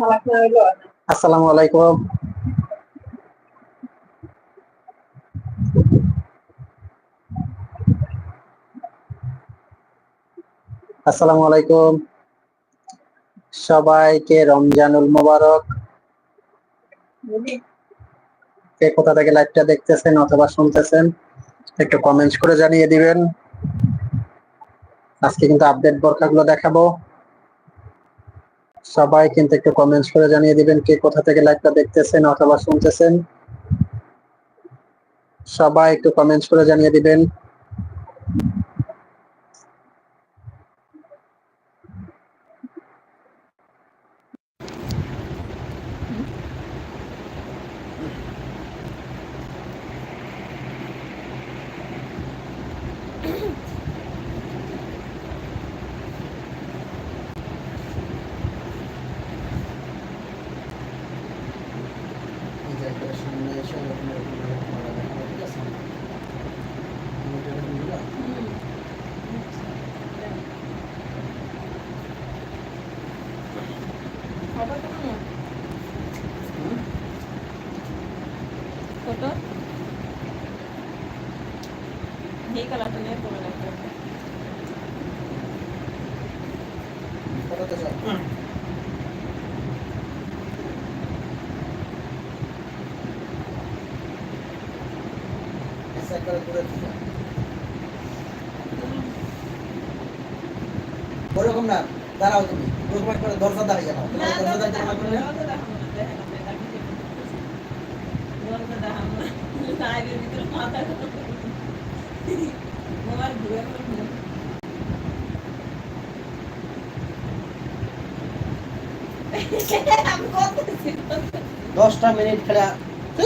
আসসালামু আলাইকুম। আসসালামু আলাইকুম। সবাইকে রমজানুল মোবারক। কে কোথা থেকে লাইভটা দেখতেছেন অথবা শুনতেছেন, একটু কমেন্টস করে জানিয়ে দিবেন। আজকে কিন্তু আপডেট বোরকাগুলো দেখাবো। সবাই কিন্তু একটু কমেন্টস করে জানিয়ে দিবেন কে কোথা থেকে লাইভটা দেখতেছেন অথবা শুনতেছেন। সবাই একটু কমেন্টস করে জানিয়ে দিবেন ফটো এই কালারটা নিয়ে করে রাখতে হবে ওরকম না দাঁড়াও তুমি ওরকম একবার দরজা দাঁড়িয়ে যাও না দরজা দাঁড়িয়ে যাও না, দরজা দেখাবো না। লাইটের ভিতরে মাথা দশটা মিনিট খেলা তো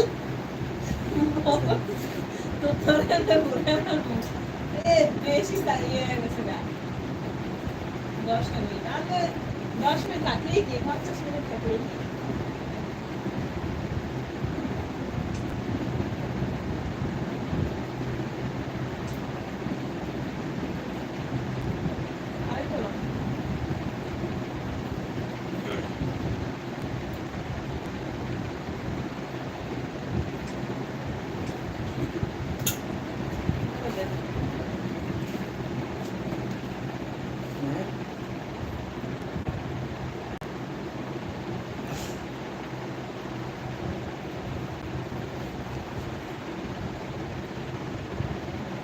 তোরে তো ঘুরে ফেলব। এ, বেশি তা- ইয়ে হয়ে গেছে গা। দশটা মিনিট আর তো দশ মিনিট থাকলেই কি পঞ্চাশ মিনিট থাকলেই কি আরেক হলো ওদের। ছবি তো লইল এরকম ছবি তো লইছে এই ভাই আমরা একটু এইদিকে দাঁড়ায় লিখতে হবে এরকম ছবি তো লইছে একবারে সোজা এরকম ছবি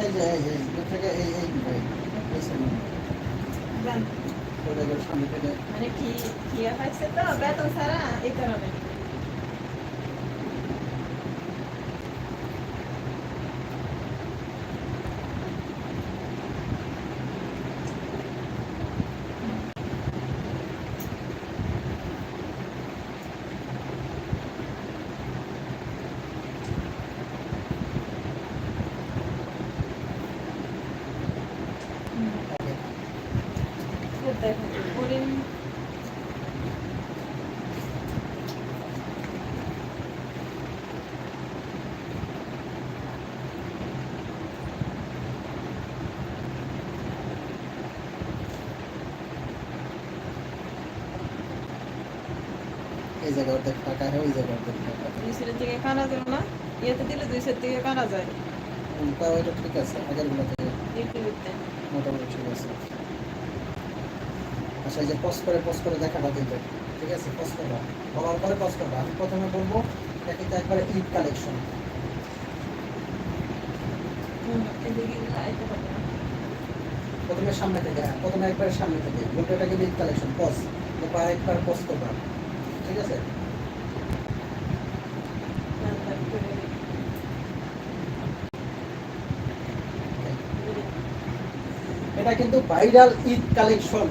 এই যে এই এই থেকে এই এই এই এই ছবি পারবেন ওটা এবার সামনে মানে কি কি পাইছে তো? বেতন ছাড়া এই কারণে দেখুন হরিণ এই জায়গা অর্ধেক ফাঁকা হয় ওই জায়গা অর্ধেক ফাঁকা দুই সাইডের কানা যায় না? ইয়েতে দিলে দুই সাইড কানা যায়? তাও এটা ঠিক আছে আগেরগুলো থেকে দেখতে দেখতে মোটামুটি ঠিক আছে। আচ্ছা এই যে পজ করে পজ করে দেখাবা কিন্তু ঠিক আছে পজ করবা। বলার পরে পজ করবা। আমি প্রথমে বলব এটা কিন্তু একবারে ঈদ কালেকশন প্রথমে সামনে থেকে হ্যাঁ, প্রথমে একবারে সামনে থেকে। বলব এটা কিন্তু ঈদ কালেকশন পস এরপর আরেকবার পজ করবা। এটা কিন্তু ভাইরাল ঈদ কালেকশন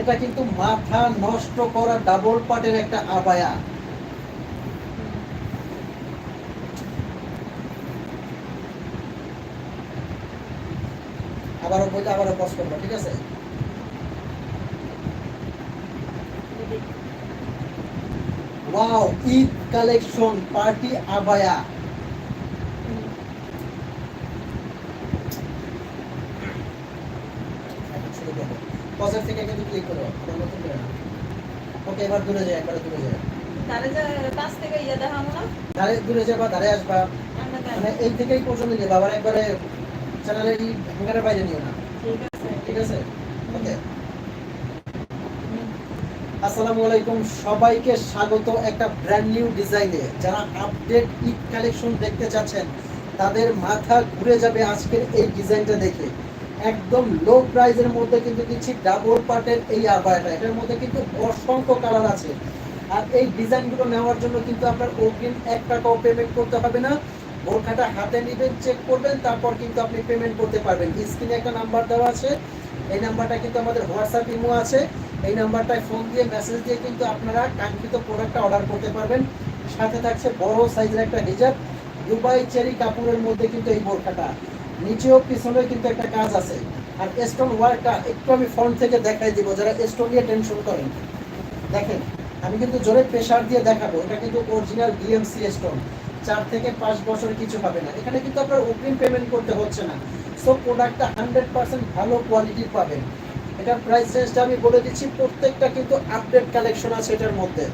এটা কিন্তু মাথা নষ্ট করা ডাবল পাটের একটা আবায়া। আবারও বলতে আবারও পজ করব, ঠিক আছে? ওয়াও ঈদ কালেকশন পার্টি আবায়া এখন শুরু করব পজের থেকে কিন্তু ক্লিক করো। আবার নতুন করে না। ওকে এবার দূরে যায় একবারে দূরে যায় তাহলে যে কাছ থেকে ইয়ে দেখাবো না। ধারে দূরে যাবা ধারে আসবা। মানে এই থেকেই পর্যন্ত যাবা আবার একবারে চ্যানেলের হ্যাঙ্গারের বাইরে নিও না। ঠিক আছে। ঠিক আছে? ওকে আসসালামু আলাইকুম। সবাইকে স্বাগত একটা ব্র্যান্ড নিউ ডিজাইনে যারা আপডেট ঈদ কালেকশন দেখতে চাচ্ছেন তাদের মাথা ঘুরে যাবে আজকের এই ডিজাইনটা দেখে। একদম লো প্রাইজের মধ্যে কিন্তু দিচ্ছি ডাবল পার্টের এই আবায়াটা এটার মধ্যে কিন্তু অসংখ্য কালার আছে। আর এই ডিজাইনগুলো নেওয়ার জন্য কিন্তু আপনার অগ্রিম এক টাকাও পেমেন্ট করতে হবে না। বোরখাটা হাতে নেবেন চেক করবেন, তারপর কিন্তু আপনি পেমেন্ট করতে পারবেন। স্ক্রিনে একটা নাম্বার দেওয়া আছে। এই নাম্বারটা কিন্তু আমাদের হোয়াটসঅ্যাপ ইমো আছে। এই নাম্বারটায় ফোন দিয়ে মেসেজ দিয়ে কিন্তু আপনারা কাঙ্ক্ষিত প্রোডাক্টটা অর্ডার করতে পারবেন। সাথে থাকছে বড় সাইজের একটা হিজাব। দুবাই চেরি কাপড়ের মধ্যে কিন্তু এই বোরখাটা। নিচেও পিছনে কিন্তু একটা কাজ আছে। আর স্টোন ওয়ার্কটা একটু আমি ফ্রন্ট থেকে দেখাই দিব, যারা স্টোন নিয়ে টেনশন করেন দেখেন, আমি কিন্তু জোরে প্রেশার দিয়ে দেখাবো, এটা কিন্তু অরিজিনাল ডিএমসি স্টোন চার থেকে পাঁচ বছর কিছু হবে না। এখানে কিন্তু আপনার অগ্রিম পেমেন্ট করতে হচ্ছে না। সো প্রোডাক্টটা হান্ড্রেড পার্সেন্ট ভালো কোয়ালিটির পাবেন। এটার প্রাইস রেঞ্জটা আমি বলে দিচ্ছি, প্রত্যেকটা কিন্তু আপডেট কালেকশন আছে এটার মধ্যে।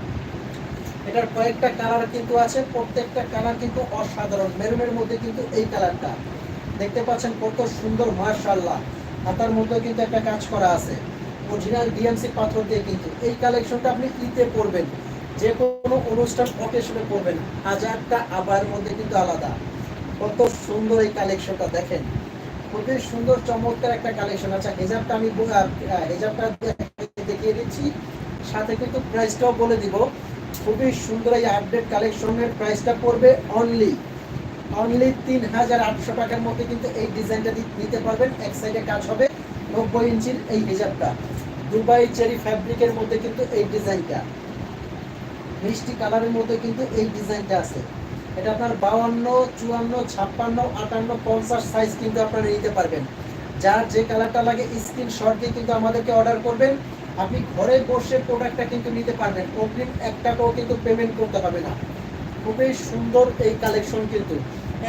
এটার কয়েকটা কালার কিন্তু আছে, প্রত্যেকটা কালার কিন্তু অসাধারণ। মেরুনের মধ্যে কিন্তু এই কালারটা দেখতে পাচ্ছেন কত সুন্দর মার্শাল্লাহ হাতার মধ্যে কিন্তু একটা কাজ করা আছে। অরিজিনাল ডিএমসি পাথর দিয়ে কিন্তু। এই কালেকশনটা আপনি ঈদে পরবেন। যে কোনো অনুষ্ঠান অকেশনে পরবেন। হাজারটা আবার মধ্যে কিন্তু আলাদা। কত সুন্দর এই কালেকশনটা দেখেন। খুবই সুন্দর, চমৎকার একটা কালেকশন। আচ্ছা হেজাবটা আমি হেজাবটা দেখিয়ে দিচ্ছি। সাথে কিন্তু প্রাইসটাও বলে দিব। খুবই সুন্দর এই আপডেট কালেকশনের প্রাইসটা পড়বে অনলি অনলি তিন হাজার আটশো টাকার মধ্যে কিন্তু এই ডিজাইনটা নিতে পারবেন। এক সাইডে কাজ হবে নব্বই ইঞ্চির এই হিজাবটা। দুবাই চেরি ফ্যাব্রিকের মধ্যে কিন্তু এই ডিজাইনটা মিষ্টি কালারের মধ্যে কিন্তু এই ডিজাইনটা আছে। এটা আপনার বাউান্ন চুয়ান্ন, ছাপ্পান্ন, আটান্ন, পঞ্চাশ সাইজ কিন্তু আপনারা নিতে পারবেন। যার যে কালারটা লাগে স্ক্রিন স্ক্রিনশট দিয়ে কিন্তু আমাদেরকে অর্ডার করবেন। আপনি ঘরে বসে প্রোডাক্টটা কিন্তু নিতে পারবেন। অগ্রিম এক টাকাও কিন্তু পেমেন্ট করতে হবে না। খুবই সুন্দর এই কালেকশন কিন্তু।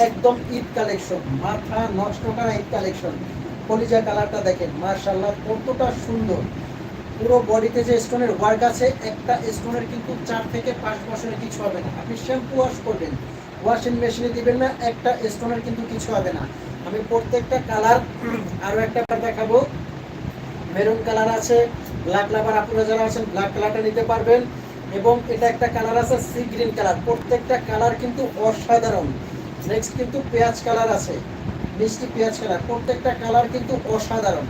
একদম ঈদ কালেকশন, মাথা নষ্ট করা ঈদ কালেকশন। কলিজা কালারটা দেখেন মার্শাল্লাহ কতটা সুন্দর। পুরো বডিতে যে স্টোনের ওয়ার্ক আছে, একটা স্টোনের কিন্তু চার থেকে পাঁচ বছরের কিছু হবে না। আপনি শ্যাম্পু ওয়াশ করবেন ওয়াশিং মেশিনে দিবেন না, একটা স্টোনের কিন্তু কিছু হবে না। আমি প্রত্যেকটা কালার আরও একটা দেখাবো। মেরুন কালার আছে ব্ল্যাক লাভার আপনারা যারা আছেন ব্ল্যাক কালারটা নিতে পারবেন। এবং এটা একটা কালার আছে সি গ্রিন কালার। প্রত্যেকটা কালার কিন্তু অসাধারণ। নেক্সট কিন্তু পেঁয়াজ কালার আছে। মিষ্টি পেঁয়াজ কালার প্রত্যেকটা কালার কিন্তু অসাধারণ।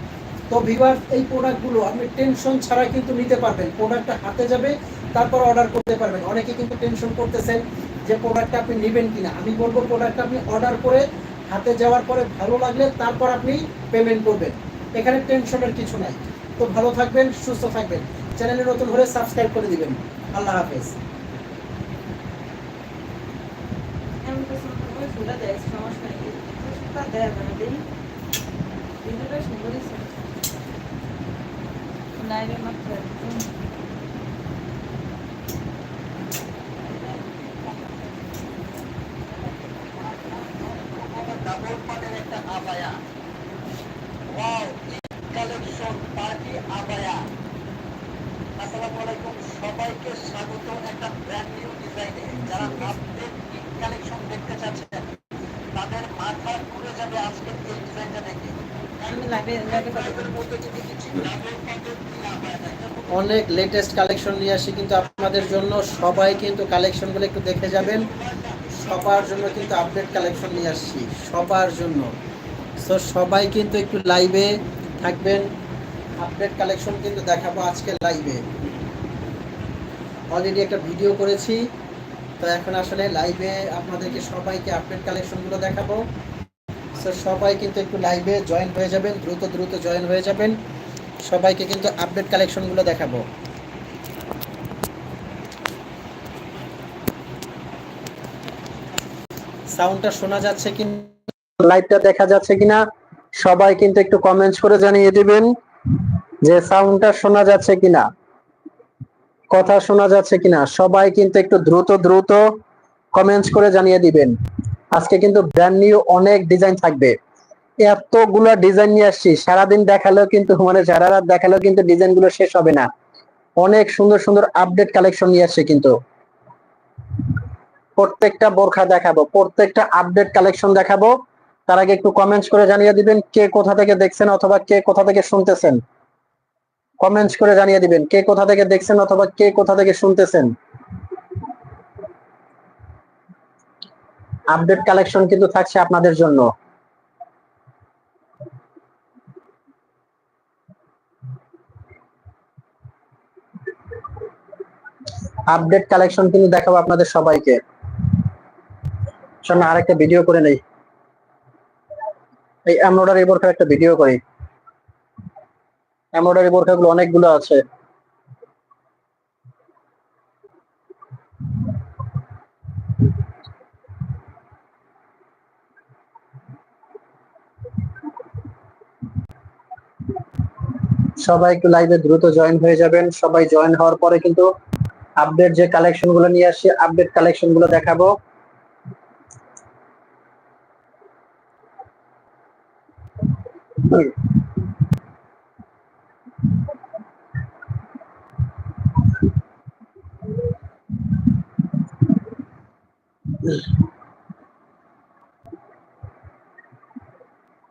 তো ভিভার এই প্রোডাক্টগুলো আপনি টেনশন ছাড়া কিন্তু নিতে পারবেন। প্রোডাক্টটা হাতে যাবে, তারপর অর্ডার করতে পারবেন। অনেকে কিন্তু টেনশন করতেছেন যে প্রোডাক্টটা আপনি নেবেন কিনা। আমি বলব প্রোডাক্টটা আপনি অর্ডার করে হাতে যাওয়ার পরে ভালো লাগলে তারপর আপনি পেমেন্ট করবেন। এখানে টেনশনের কিছু নাই। তো ভালো থাকবেন, সুস্থ থাকবেন। চ্যানেলে নতুন হলে সাবস্ক্রাইব করে দিবেন। আল্লাহ হাফেজ। এমন কিছু ওই ফুলটা দেয় সমস্যা নেই ফুলটা দেয় মানে দেই ভিডিওটা সুন্দরই ছিল লাইভে মাত্র একদম ডাবল পাটের একটা আবায়া ওয়াও কালেকশন পার্টি আবায়া আসসালামু আলাইকুম সবাইকে স্বাগত একটা ব্র্যান্ড নিউ ডিজাইনে যারা আপডেট কালেকশন দেখতে চাচ্ছেন তাদের মাথা ঘুরে যাবে আজকের এই ডিজাইনটা দেখে আমি লাইভে লাইভে কথা বলব অনেক লেটেস্ট কালেকশন নিয়ে আসি কিন্তু আপনাদের জন্য। সবাই কিন্তু কালেকশনগুলো একটু দেখে যাবেন। সবার জন্য কিন্তু আপডেট কালেকশন নিয়ে আসছি। সবার জন্য। সো সবাই কিন্তু একটু লাইভে থাকবেন। আপডেট কালেকশন কিন্তু দেখাবো আজকে লাইভে অলরেডি একটা ভিডিও করেছি। তো এখন আসলে লাইভে আপনাদেরকে সবাইকে আপডেট কালেকশনগুলো দেখাবো। সবাই কিন্তু একটু লাইভে জয়েন হয়ে যাবেন, দ্রুত দ্রুত জয়েন হয়ে যাবেন। সবাইকে কিন্তু আপডেট কালেকশনগুলো দেখাবো। সাউন্ডটা শোনা যাচ্ছে কি লাইভটা দেখা যাচ্ছে কিনা, সবাই কিন্তু একটু কমেন্টস করে জানিয়ে দিবেন যে সাউন্ডটা শোনা যাচ্ছে কিনা। কথা শোনা যাচ্ছে কিনা, সবাই কিন্তু একটু দ্রুত দ্রুত কমেন্টস করে জানিয়ে দিবেন। আজকে কিন্তু ব্র্যান্ড নিউ অনেক ডিজাইন থাকবে। এতগুলো ডিজাইন নিয়ে আসছি, সারাদিন দেখালেও কিন্তু মানে সারা রাত দেখালেও কিন্তু ডিজাইনগুলো শেষ হবে না। অনেক সুন্দর সুন্দর আপডেট কালেকশন নিয়ে আসছে কিন্তু। প্রত্যেকটা বোরখা দেখাবো, প্রত্যেকটা আপডেট কালেকশন দেখাবো। তার আগে একটু কমেন্টস করে জানিয়ে দিবেন কে কোথা থেকে দেখছেন অথবা কে কোথা থেকে শুনতেছেন। কমেন্টস করে জানিয়ে দিবেন কে কোথা থেকে দেখছেন অথবা কে কোথা থেকে শুনতেছেন। আপডেট কালেকশন কিন্তু থাকছে আপনাদের জন্য। আপডেট কালেকশন কিন্তু দেখাবো আপনাদের সবাইকে। শোন আরেকটা ভিডিও করে নেই। এই এমব্রয়ডারি বোরখার একটা ভিডিও করি। এমব্রয়ডারি বোরখাগুলো অনেকগুলো আছে। সবাই একটু লাইভে দ্রুত জয়েন হয়ে যাবেন। সবাই জয়েন হওয়ার পরে কিন্তু আপডেট যে কালেকশনগুলো নিয়ে আসি আপডেট কালেকশনগুলো দেখাবো।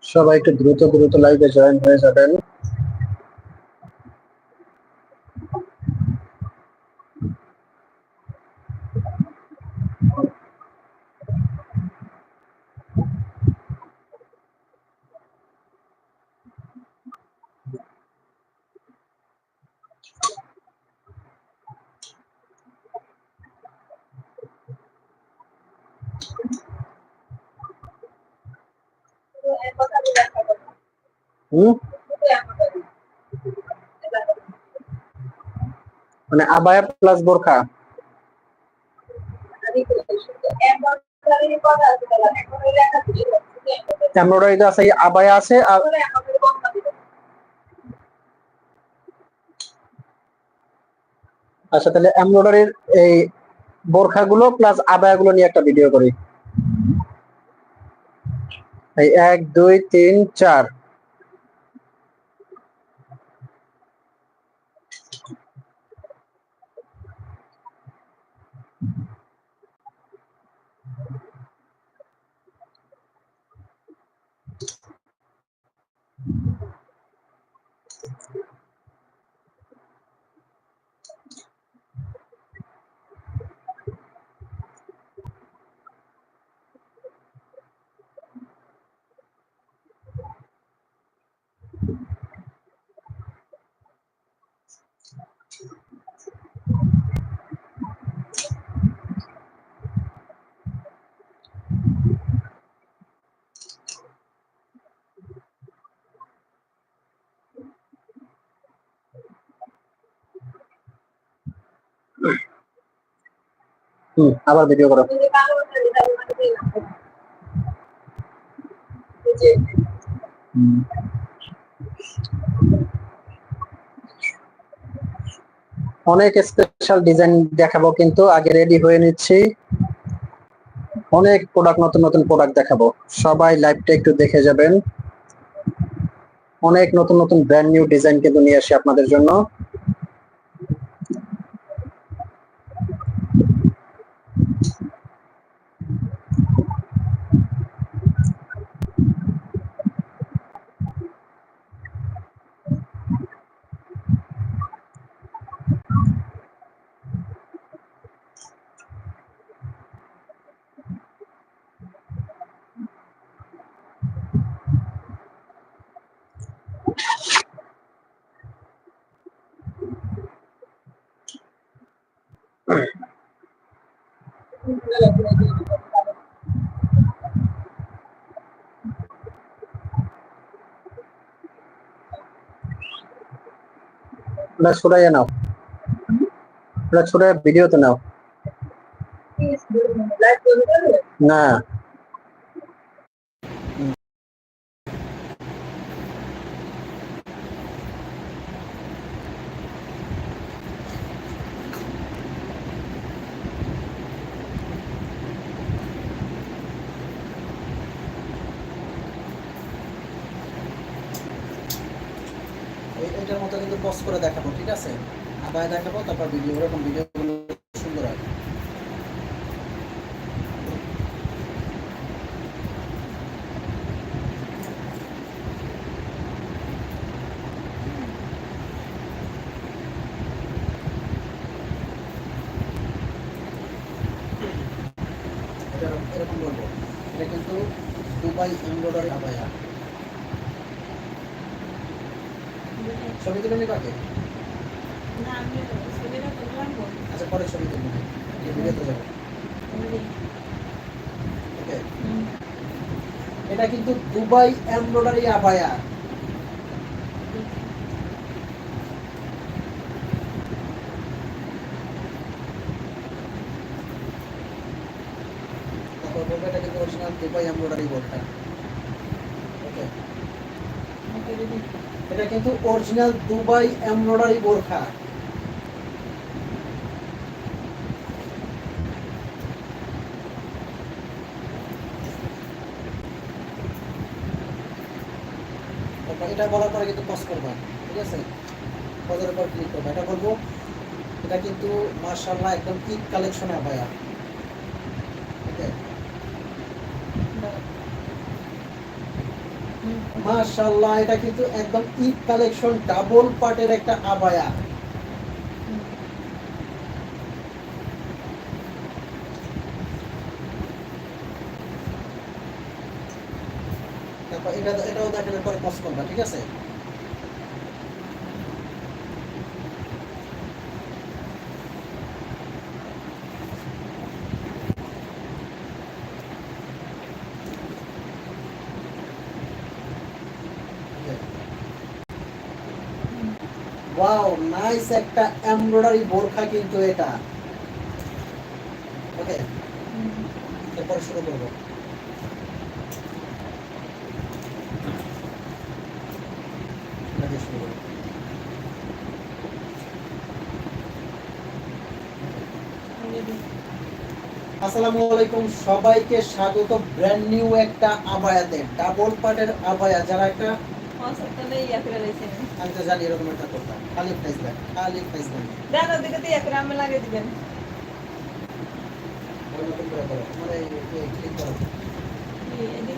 সবাই একটু দ্রুত দ্রুত লাইভে জয়েন হয়ে যাবেন হুম মানে আবায়া প্লাস বোরখা? এমব্রয়ডারি আছে আবায়া আছে আর আচ্ছা তাহলে এমব্রয়ডারির এই বোরখাগুলো প্লাস আবায়াগুলো নিয়ে একটা ভিডিও করি। এই এক, দুই, তিন, চার। হুম, আবার ভিডিও করো। অনেক স্পেশাল ডিজাইন দেখাবো কিন্তু, আগে রেডি হয়ে নিচ্ছি। অনেক প্রোডাক্ট নতুন নতুন প্রোডাক্ট দেখাবো। সবাই লাইভটা একটু দেখে যাবেন। অনেক নতুন নতুন ব্র্যান্ড নিউ ডিজাইন কিন্তু নিয়ে আসি আপনাদের জন্য। Let's put it now. Let's put a video to now. Nah. Dubai embroidery abaya ছবি তুলে নিবা কে? আচ্ছা পরে ছবি তুলবো। এই ভিডিওতে যাব। এটা কিন্তু দুবাই এমব্রয়ডারি আবায়া তারপর বলব অরিজিনাল দুবাই এমব্রয়ডারি বোর্ডটা ওকে এটা কিন্তু অরিজিনাল দুবাই এমব্রয়ডারি বোরখা এটা বলার পরে কিন্তু পজ করবা, ঠিক আছে? পজের উপর ক্লিক করবা। এটা বলব, এটা কিন্তু মার্শাল্লাহ একদম ঈদ কালেকশন আবায়া ওকে মাশাআল্লাহ, এটা কিন্তু একদম ঈদ কালেকশন ডাবল পার্টের একটা আবায়া। এটা এটাও দেখেন পরে পজ ঠিক আছে ওয়াও একটা এমব্রয়ডারি বোরখা কিন্তু এটা। ওকে এরপর এটা দিয়ে শুরু করব। আসসালামু আলাইকুম। সবাইকে স্বাগত। ব্র্যান্ড নিউ একটা আবায়াতে ডাবল পার্টের আবায়া। যারা একটা ইয়া করে আমি তো জানি এরকম একটা দেন করে আমি লাগিয়ে দিবেন।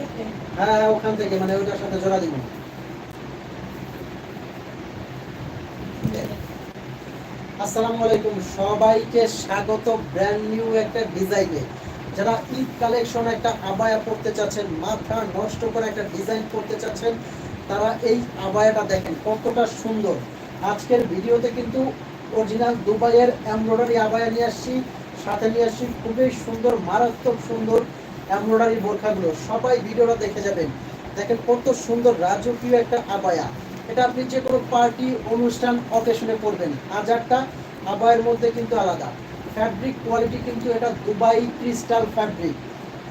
থেকে। হ্যাঁ ওখান থেকে মানে ওইটার সাথে জোড়া দিব আসসালামু আলাইকুম। সবাইকে স্বাগত। ব্র্যান্ড নিউ একটা ডিজাইনে যারা ঈদ কালেকশন একটা আবায়া পড়তে চাচ্ছেন মাথা নষ্ট করে একটা ডিজাইন করতে চাচ্ছেন তারা এই আবায়াটা দেখেন, কতটা সুন্দর। আজকের ভিডিওতে কিন্তু অরিজিনাল দুবাইয়ের এমব্রয়ডারি আবায়া নিয়ে আসছি, সাথে নিয়ে আসছি খুবই সুন্দর, মারাত্মক সুন্দর এমব্রয়ডারি বোরখাগুলো। সবাই ভিডিওটা দেখে যাবেন। দেখেন কত সুন্দর, রাজকীয় একটা আবায়া। এটা আপনি যে কোনো পার্টি, অনুষ্ঠান অকেশনে পরবেন। হাজারটা আবায়ের মধ্যে কিন্তু আলাদা। ফ্যাব্রিক কোয়ালিটি কিন্তু এটা দুবাই ক্রিস্টাল ফ্যাব্রিক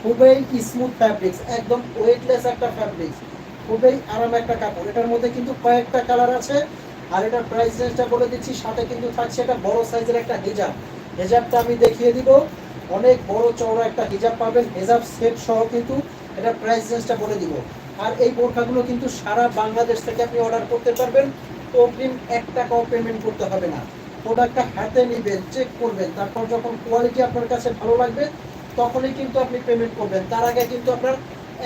খুবই স্মুথ ফ্যাব্রিক্স একদম ওয়েটলেস একটা ফ্যাব্রিক্স খুবই আরাম একটা কাপড়। এটার মধ্যে কিন্তু কয়েকটা কালার আছে, আর এটার প্রাইস রেঞ্জটা বলে দিচ্ছি, সাথে কিন্তু থাকছে এটা বড় সাইজের একটা হিজাব হেজাবটা আমি দেখিয়ে দিব, অনেক বড় চওড়া একটা হিজাব পাবেন হেজাব সেট সহ কিন্তু এটা প্রাইস রেঞ্জটা বলে দিব। আর এই বোরখাগুলো কিন্তু সারা বাংলাদেশ থেকে আপনি অর্ডার করতে পারবেন অগ্রিম এক টাকাও পেমেন্ট করতে হবে না। প্রোডাক্টটা হাতে নেবেন চেক করবেন, তারপর যখন কোয়ালিটি আপনার কাছে ভালো লাগবে, তখনই কিন্তু আপনি পেমেন্ট করবেন। তার আগে কিন্তু আপনার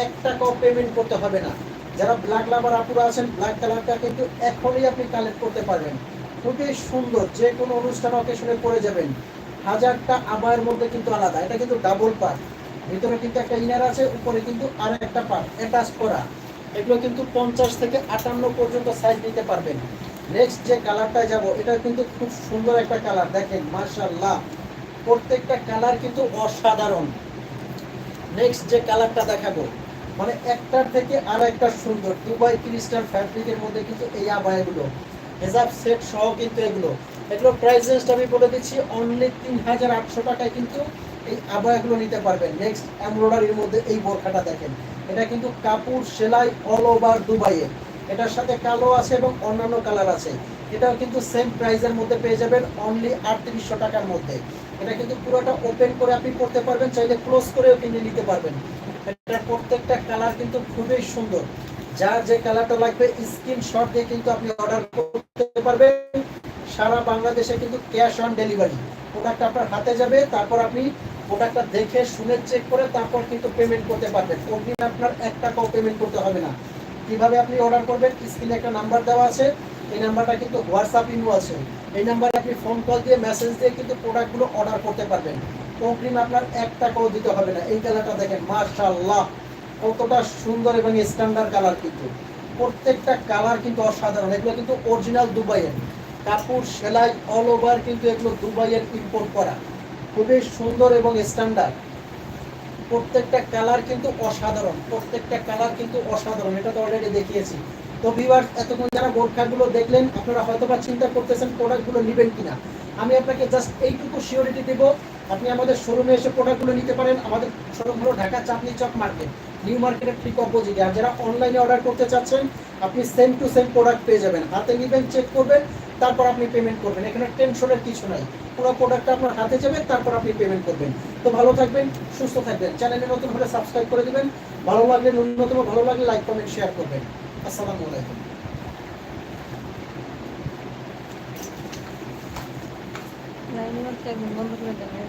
এক টাকাও পেমেন্ট করতে হবে না। যারা ব্ল্যাক লাভার আপুরা আছেন ব্ল্যাক কালারটা কিন্তু এখনই আপনি কালেক্ট করতে পারবেন। খুবই সুন্দর, যে কোনো অনুষ্ঠান অকেশনে পরে যাবেন। হাজারটা আবায়ের মধ্যে কিন্তু আলাদা, এটা কিন্তু ডাবল পার্ট ভিতরে কিন্তু একটা ইনার আছে, উপরে কিন্তু আর একটা পার্ট অ্যাটাচ করা। এগুলো কিন্তু পঞ্চাশ থেকে আটান্ন পর্যন্ত সাইজ নিতে পারবেন। নেক্সট যে কালারটা যাব, এটা কিন্তু খুব সুন্দর একটা কালার দেখেন মার্শাল্লাহ প্রত্যেকটা কালার কিন্তু অসাধারণ। নেক্সট যে কালারটা দেখাবো মানে একটার থেকে আর একটা সুন্দর দুবাই ক্রিস্টাল ফ্যাব্রিকের মধ্যে কিন্তু এই আবায়াগুলো হেজাব সেট সহ কিন্তু এগুলো। এগুলো প্রাইস রেঞ্জটা আমি বলে দিচ্ছি অনলি তিন হাজার আটশো টাকায় কিন্তু এই আবায়াগুলো নিতে পারবেন। নেক্সট এমব্রয়ডারির মধ্যে এই বোরখাটা দেখেন। এটা কিন্তু কাপড় সেলাই অল ওভার দুবাইয়ে এটার সাথে কালো আছে এবং অন্যান্য কালার আছে। এটাও কিন্তু সেম প্রাইসের মধ্যে পেয়ে যাবেন অনলি আটত্রিশশো টাকার মধ্যে। এটা কিন্তু পুরোটা ওপেন করে আপনি পড়তে পারবেন, চাইলে ক্লোজ করেও কিনে নিতে পারবেন। এটার প্রত্যেকটা কালার কিন্তু খুবই সুন্দর। যার যে কালারটা লাগবে স্ক্রিনশট দিয়ে কিন্তু আপনি অর্ডার করতে পারবেন। সারা বাংলাদেশে কিন্তু ক্যাশ অন ডেলিভারি প্রোডাক্ট আপনার হাতে যাবে, তারপর আপনি প্রোডাক্টটা দেখে, শুনে চেক করে, তারপর কিন্তু পেমেন্ট করতে পারবেন। অগ্রিম আপনার এক টাকাও পেমেন্ট করতে হবে না। কীভাবে আপনি অর্ডার করবেন? স্ক্রিনে একটা নাম্বার দেওয়া আছে। এই নাম্বারটা কিন্তু হোয়াটসঅ্যাপ ইনু আছে এই নাম্বারে আপনি ফোন কল দিয়ে মেসেজ দিয়ে কিন্তু প্রোডাক্টগুলো অর্ডার করতে পারবেন। অগ্রিম আপনার এক দিতে হবে না। এই কালারটা দেখেন, মাশাআল্লাহ। কতটা সুন্দর এবং স্ট্যান্ডার্ড কালার কিন্তু। প্রত্যেকটা কালার কিন্তু অসাধারণ। এগুলো কিন্তু অরিজিনাল দুবাইয়ের। কাপড় সেলাই অল ওভার কিন্তু এগুলো দুবাইয়ের ইম্পোর্ট করা। খুবই সুন্দর এবং স্ট্যান্ডার্ড প্রত্যেকটা কালার কিন্তু অসাধারণ। প্রত্যেকটা কালার কিন্তু অসাধারণ। এটা তো অলরেডি দেখিয়েছি। তো ভিউয়ার্স এতক্ষণ যারা বোরখাগুলো দেখলেন, আপনারা হয়তো বা চিন্তা করতেছেন প্রোডাক্টগুলো নেবেন কিনা। আমি আপনাকে জাস্ট এইটুকু সিওরিটি দেব। আপনি আমাদের শোরুমে এসে প্রোডাক্টগুলো নিতে পারেন। আমাদের শোরুম হলো ঢাকা চাঁদনি চক মার্কেট নিউ মার্কেটের ঠিক অপোজিটে আর যারা অনলাইনে অর্ডার করতে চাচ্ছেন, আপনি সেম টু সেম প্রোডাক্ট পেয়ে যাবেন। হাতে নেবেন চেক করবেন, তারপর আপনি পেমেন্ট করবেন। এখানে টেনশনের কিছু নাই। পুরো প্রোডাক্টটা আপনার হাতে যাবে, তারপর আপনি পেমেন্ট করবেন। তো ভালো থাকবেন, সুস্থ থাকবেন। চ্যানেলে নতুন হলে সাবস্ক্রাইব করে দেবেন। ভালো লাগলে ন্যূনতম ভালো লাগলে লাইক কমেন্ট শেয়ার করবেন। আসসালামু আলাইকুম। মারতে বন্ধ করে দেবে